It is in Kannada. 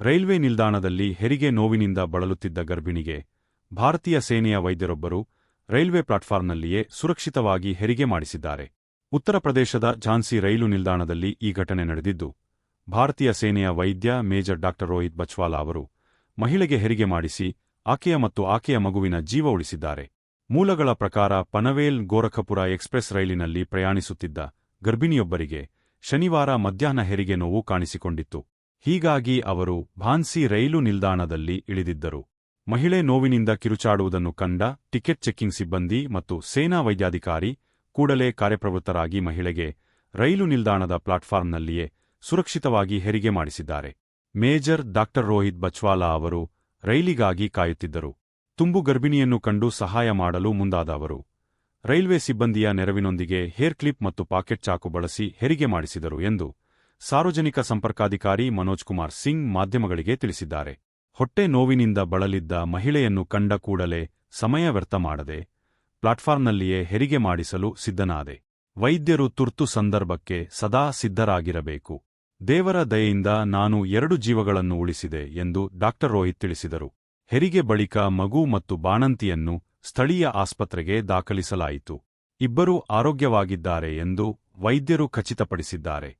ರೈಲ್ವೆ ನಿಲ್ದಾಣದಲ್ಲಿ ಹೆರಿಗೆ ನೋವಿನಿಂದ ಬಳಲುತ್ತಿದ್ದ ಗರ್ಭಿಣಿಗೆ ಭಾರತೀಯ ಸೇನೆಯ ವೈದ್ಯರೊಬ್ಬರು ರೈಲ್ವೆ ಪ್ಲಾಟ್ಫಾರ್ಮ್ನಲ್ಲಿಯೇ ಸುರಕ್ಷಿತವಾಗಿ ಹೆರಿಗೆ ಮಾಡಿಸಿದ್ದಾರೆ. ಉತ್ತರ ಪ್ರದೇಶದ ಝಾನ್ಸಿ ರೈಲು ನಿಲ್ದಾಣದಲ್ಲಿ ಈ ಘಟನೆ ನಡೆದಿದ್ದು, ಭಾರತೀಯ ಸೇನೆಯ ವೈದ್ಯ ಮೇಜರ್ ಡಾ ರೋಹಿತ್ ಬಚ್ವಾಲ ಅವರು ಮಹಿಳೆಗೆ ಹೆರಿಗೆ ಮಾಡಿಸಿ ಆಕೆಯ ಮತ್ತು ಆಕೆಯ ಮಗುವಿನ ಜೀವ ಉಳಿಸಿದ್ದಾರೆ. ಮೂಲಗಳ ಪ್ರಕಾರ ಪನವೇಲ್ ಗೋರಖಪುರ ಎಕ್ಸ್ಪ್ರೆಸ್ ರೈಲಿನಲ್ಲಿ ಪ್ರಯಾಣಿಸುತ್ತಿದ್ದ ಗರ್ಭಿಣಿಯೊಬ್ಬರಿಗೆ ಶನಿವಾರ ಮಧ್ಯಾಹ್ನ ಹೆರಿಗೆ ನೋವು ಕಾಣಿಸಿಕೊಂಡಿತ್ತು. ಹೀಗಾಗಿ ಅವರು ಭಾನ್ಸಿ ರೈಲು ನಿಲ್ದಾಣದಲ್ಲಿ ಇಳಿದಿದ್ದರು. ಮಹಿಳೆ ನೋವಿನಿಂದ ಕಿರುಚಾಡುವುದನ್ನು ಕಂಡ ಟಿಕೆಟ್ ಚೆಕ್ಕಿಂಗ್ ಸಿಬ್ಬಂದಿ ಮತ್ತು ಸೇನಾ ವೈದ್ಯಾಧಿಕಾರಿ ಕೂಡಲೇ ಕಾರ್ಯಪ್ರವೃತ್ತರಾಗಿ ಮಹಿಳೆಗೆ ರೈಲು ನಿಲ್ದಾಣದ ಪ್ಲಾಟ್ಫಾರ್ಮ್ನಲ್ಲಿಯೇ ಸುರಕ್ಷಿತವಾಗಿ ಹೆರಿಗೆ ಮಾಡಿಸಿದ್ದಾರೆ. ಮೇಜರ್ ಡಾಕ್ಟರ್ ರೋಹಿತ್ ಬಚ್ವಾಲಾ ಅವರು ರೈಲಿಗಾಗಿ ಕಾಯುತ್ತಿದ್ದರು. ತುಂಬು ಗರ್ಭಿಣಿಯನ್ನು ಕಂಡು ಸಹಾಯ ಮಾಡಲು ಮುಂದಾದ ಅವರು ರೈಲ್ವೆ ಸಿಬ್ಬಂದಿಯ ನೆರವಿನೊಂದಿಗೆ ಹೇರ್ ಕ್ಲಿಪ್ ಮತ್ತು ಪಾಕೆಟ್ ಚಾಕು ಬಳಸಿ ಹೆರಿಗೆ ಮಾಡಿಸಿದರು ಎಂದು ಸಾರ್ವಜನಿಕ ಸಂಪರ್ಕಾಧಿಕಾರಿ ಮನೋಜ್ ಕುಮಾರ್ ಸಿಂಗ್ ಮಾಧ್ಯಮಗಳಿಗೆ ತಿಳಿಸಿದ್ದಾರೆ. ಹೊಟ್ಟೆ ನೋವಿನಿಂದ ಬಳಲಿದ್ದ ಮಹಿಳೆಯನ್ನು ಕಂಡ ಕೂಡಲೇ ಸಮಯ ವ್ಯರ್ಥ ಮಾಡದೆ, ಪ್ಲಾಟ್ಫಾರ್ಮ್ನಲ್ಲಿಯೇ ಹೆರಿಗೆ ಮಾಡಿಸಲು ಸಿದ್ಧನಾದೆ. ವೈದ್ಯರು ತುರ್ತು ಸಂದರ್ಭಕ್ಕೆ ಸದಾ ಸಿದ್ಧರಾಗಿರಬೇಕು. ದೇವರ ದಯೆಯಿಂದ ನಾನು ಎರಡು ಜೀವಗಳನ್ನು ಉಳಿಸಿದೆ ಎಂದು ಡಾ ರೋಹಿತ್ ತಿಳಿಸಿದರು. ಹೆರಿಗೆ ಬಳಿಕ ಮಗು ಮತ್ತು ಬಾಣಂತಿಯನ್ನು ಸ್ಥಳೀಯ ಆಸ್ಪತ್ರೆಗೆ ದಾಖಲಿಸಲಾಯಿತು. ಇಬ್ಬರೂ ಆರೋಗ್ಯವಾಗಿದ್ದಾರೆ ಎಂದು ವೈದ್ಯರು ಖಚಿತಪಡಿಸಿದ್ದಾರೆ.